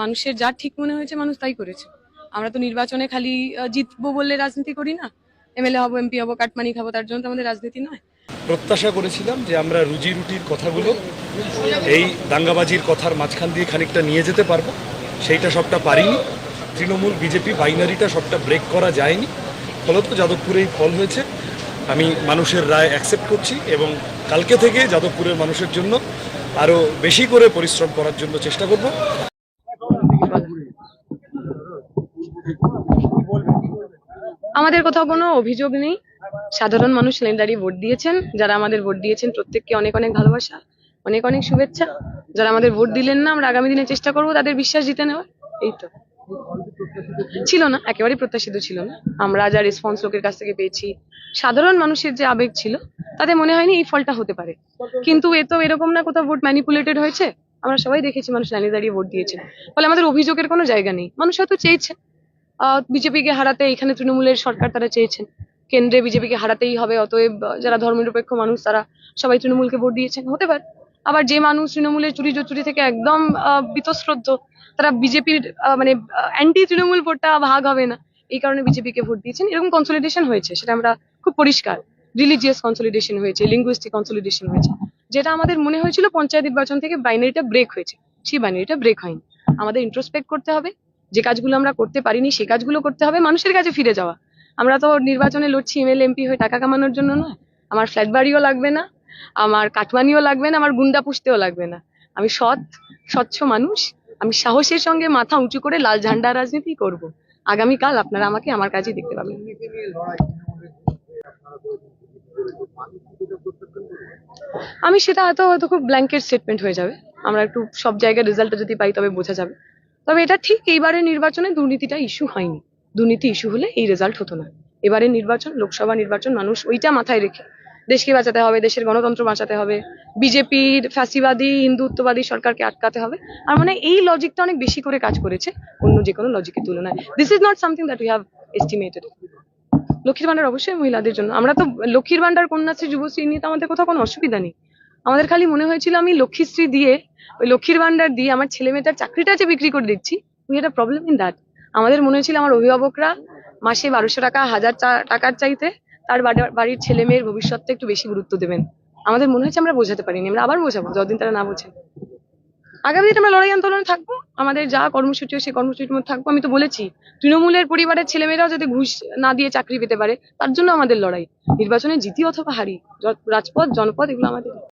মানুষের যা ঠিক মনে হয়েছে মানুষ তাই করেছে। আমরা তো নির্বাচনে খালি জিতবো বললে রাজনীতি করি না। এমএলএ হব, এমপি হব, কাটমানি খাব, তার জন্য তো আমাদের রাজনীতি নয়। প্রত্যাশা করেছিলাম যে আমরা রুজি রুটির কথাগুলো এই দাঙ্গাবাজির কথার মাঝখান দিয়ে খানিকটা নিয়ে যেতে পারব। সেইটা সবটা পারিনি। তৃণমূল, বিজেপি, বাইনারিটা সবটা ব্রেক করা যায়নি। ফলত যাদবপুরেই ফল হয়েছে। আমি মানুষের রায় অ্যাকসেপ্ট করছি এবং কালকে থেকে যাদবপুরের মানুষের জন্য আরও বেশি করে পরিশ্রম করার জন্য চেষ্টা করব। আমাদের কোথাও কোনো অভিযোগ নেই। সাধারণ মানুষ লাইন দাঁড়িয়ে ভোট দিয়েছেন। যারা আমাদের ভোট দিয়েছেন প্রত্যেককে অনেক অনেক ভালোবাসা, অনেক অনেক শুভেচ্ছা। যারা আমাদের ভোট দিলেন না, আমরা আগামী দিনে চেষ্টা করব তাদের বিশ্বাস জিতে নেওয়ার। এই তো। ছিল না, একেবারেই প্রত্যাশিত ছিল না। আমরা যা রেসপন্স লোকের কাছ থেকে পেয়েছি, সাধারণ মানুষের যে আবেগ ছিল তাদের মনে হয়নি এই ফলটা হতে পারে। কিন্তু এ তো এরকম না কোথাও ভোট ম্যানিপুলেটেড হয়েছে। আমরা সবাই দেখেছি মানুষ লাইনে দাঁড়িয়ে ভোট দিয়েছে। ফলে আমাদের অভিযোগের কোনো জায়গা নেই। মানুষ হয়তো চেয়েছে বিজেপিকে হারাতে এখানে তৃণমূলের সরকার তারা চেয়েছেন। কেন্দ্রে বিজেপিকে হারাতেই হবে, অতএব যারা ধর্মনিরপেক্ষ মানুষ তারা সবাই তৃণমূলকে ভোট দিয়েছেন। হতে পারে। আবার যে মানুষ তৃণমূলের চুরি চুরি থেকে একদম বীতশ্রদ্ধ, তারা বিজেপির মানে অ্যান্টি তৃণমূল ভোটটা ভাগ হবে না। এই কারণে বিজেপিকে ভোট দিয়েছেন। এরকম কনসলিডেশন হয়েছে, সেটা আমরা খুব পরিষ্কার। রিলিজিয়াস কনসলিডেশন হয়েছে লিঙ্গুইস্টিক কনসলিডেশন হয়েছে। যেটা আমাদের মনে হয়েছিল পঞ্চায়েত নির্বাচন থেকে বাইনারিটা ব্রেক হয়েছে। সেই বাইনারিটা ব্রেক হয়নি। আমাদের ইন্ট্রোস্পেক্ট করতে হবে। যে কাজগুলো আমরা করতে পারিনি, সেই কাজগুলো করতে হবে মানুষের কাছে ফিরে যাওয়া। আমরা তো নির্বাচনে লড়ছি এমএলএ এমপি হয়ে টাকা কামানোর জন্য নয়। আমার ফ্ল্যাট বাড়িও লাগবে না, আমার কাটমানিও লাগবে না, আমার গুন্ডা পুষতেও লাগবে না। আমি সৎ, স্বচ্ছ মানুষ। আমি সাহসের সঙ্গে মাথা উঁচু করে লাল ঝান্ডা রাজনীতি করব। আগামীকাল আপনারা আমাকে আমার কাজে দেখতে পাবেন। আমি সেটা হয়তো হয়তো খুব ব্ল্যাঙ্কেট স্টেটমেন্ট হয়ে যাবে। আমরা একটু সব জায়গায় রেজাল্টটা যদি পাই, তবে বোঝা যাবে। তবে এটা ঠিক এইবারের নির্বাচনে দুর্নীতিটা ইস্যু হয়নি। দুর্নীতি ইস্যু হলে এই রেজাল্ট হতো না। এবারের নির্বাচন, লোকসভা নির্বাচন, মানুষ ওইটা মাথায় রেখে দেশকে বাঁচাতে হবে, দেশের গণতন্ত্র বাঁচাতে হবে, বিজেপির ফ্যাসিবাদী, হিন্দুত্ববাদী সরকারকে আটকাতে হবে। আর মানে এই লজিকটা অনেক বেশি করে কাজ করেছে অন্য যে কোনো লজিকের তুলনায়। This is not something that we have estimated Lakshmir Bhandar অবশ্যই মহিলাদের জন্য। আমরা তো লক্ষ্মীর ভান্ডার কন্যাশ্রী, যুবশ্রী নিয়ে তো আমাদের কোথাও কোনো অসুবিধা নেই। আমাদের খালি মনে হয়েছিল আমি লক্ষ্মীশ্রী দিয়ে, ওই লক্ষ্মীর ভান্ডার দিয়ে আমার ছেলে মেয়েটার চাকরিটা যে বিক্রি করে দিচ্ছি উই এটা প্রবলেম ইন দ্যাট আমাদের মনে হয়েছিল আমার অভিভাবকরা মাসে বারোশো টাকা, হাজার টাকার চাইতে তার বাড়ির ছেলে মেয়ের ভবিষ্যৎটা একটু বেশি গুরুত্ব দেবেন। আমাদের মনে হয়েছে আমরা বোঝাতে পারিনি, আমরা আবার বোঝাবো, যতদিন তারা না বোঝেন। আগামী দিনে আমরা লড়াই আন্দোলনে থাকব, আমাদের যা কর্মসূচি সেই কর্মসূচির মধ্যে থাকব। আমি তো বলেছি, তৃণমূলের পরিবারের ছেলেমেয়েরাও যাতে ঘুষ না দিয়ে চাকরি পেতে পারে, তার জন্য আমাদের লড়াই। নির্বাচনে জিতি অথবা হারি রাজপথ, জনপথ, এগুলো আমাদের